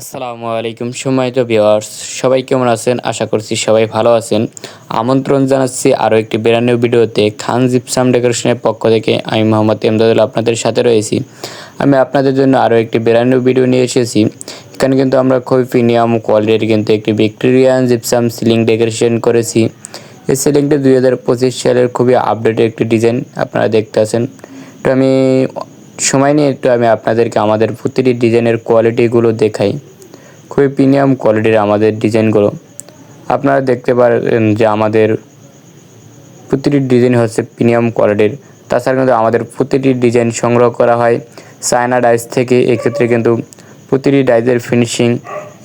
আসসালামু আলাইকুম, সম্মানিত ভিউয়ার্স সবাই কেমন আছেন? আশা করছি সবাই ভালো আছেন। আমন্ত্রণ জানাচ্ছি আরও একটি বেরানো ভিডিওতে খান জিপসাম ডেকোরেশনের পক্ষ থেকে। আমি মোহাম্মদ এমদাদুল আপনাদের সাথে রয়েছি। আমি আপনাদের জন্য আরও একটি বেরানো ভিডিও নিয়ে এসেছি। এখানে কিন্তু আমরা খুবই প্রিমিয়াম কোয়ালিটির কিন্তু একটি ভিক্টোরিয়ান জিপসাম সিলিং ডেকোরেশন করেছি। এই সিলিংটি দুই হাজার পঁচিশ সালের খুবই আপডেটেড একটি ডিজাইন আপনারা দেখতে আছেন। তো আমি সময় নিয়ে একটু আমি আপনাদেরকে আমাদের প্রতিটি ডিজাইনের কোয়ালিটিগুলো দেখাই। খুবই প্রিমিয়াম কোয়ালিটির আমাদের ডিজাইনগুলো। আপনারা দেখতে পারেন যে আমাদের প্রতিটি ডিজাইন হচ্ছে প্রিমিয়াম কোয়ালিটির। তাছাড়া কিন্তু আমাদের প্রতিটি ডিজাইন সংগ্রহ করা হয় চায়না ডাইস থেকে, এক্ষেত্রে কিন্তু প্রতিটি ডাইজের ফিনিশিং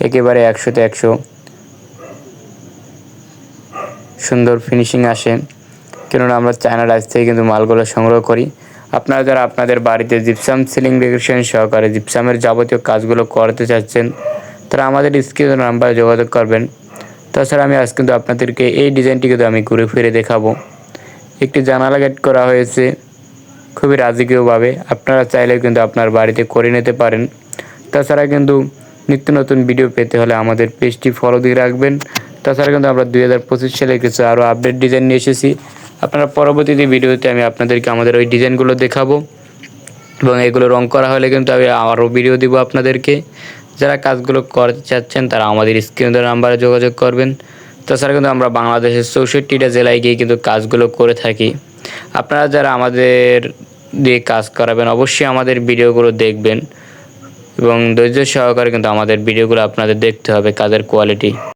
একেবারে একশোতে একশো সুন্দর ফিনিশিং আসে। কেননা আমরা চায়না ডাইস থেকে কিন্তু মালগুলো সংগ্রহ করি। আপনারা যারা আপনাদের বাড়িতে জিপসাম সিলিং ডেকোরেশন সহকারে জিপসামের যাবতীয় কাজগুলো করতে চাচ্ছেন, তারা আমাদের স্ক্রিনের নাম্বারে যোগাযোগ করবেন। তাছাড়া আমি আজ কিন্তু আপনাদেরকে এই ডিজাইনটি কিন্তু আমি ঘুরে ফিরে দেখাবো। একটি জানালা গেট করা হয়েছে, খুবই রাজকীয়ভাবে। আপনারা চাইলেও কিন্তু আপনার বাড়িতে করে নিতে পারেন। তাছাড়া কিন্তু নিত্য নতুন ভিডিও পেতে হলে আমাদের পেজটি ফলো দিয়ে রাখবেন। তাছাড়া কিন্তু আমরা দুই হাজার পঁচিশ সালে কিছু আরও আপডেট ডিজাইন নিয়ে এসেছি। আপনারা পরবর্তীতে ভিডিওতে আমি আপনাদেরকে আমাদের ওই ডিজাইনগুলো দেখাবো এবং এগুলো রং করা হলে কিন্তু আমি আরও ভিডিও দিব আপনাদেরকে। যারা কাজগুলো করতে চাচ্ছেন তারা আমাদের স্ক্রিনের নাম্বারে যোগাযোগ করবেন। তাছাড়া কিন্তু আমরা বাংলাদেশের চৌষট্টিটা জেলায় গিয়ে কিন্তু কাজগুলো করে থাকি। আপনারা যারা আমাদের দিয়ে কাজ করাবেন অবশ্যই আমাদের ভিডিওগুলো দেখবেন এবং ধৈর্য সহকারে কিন্তু আমাদের ভিডিওগুলো আপনাদের দেখতে হবে কাজের কোয়ালিটি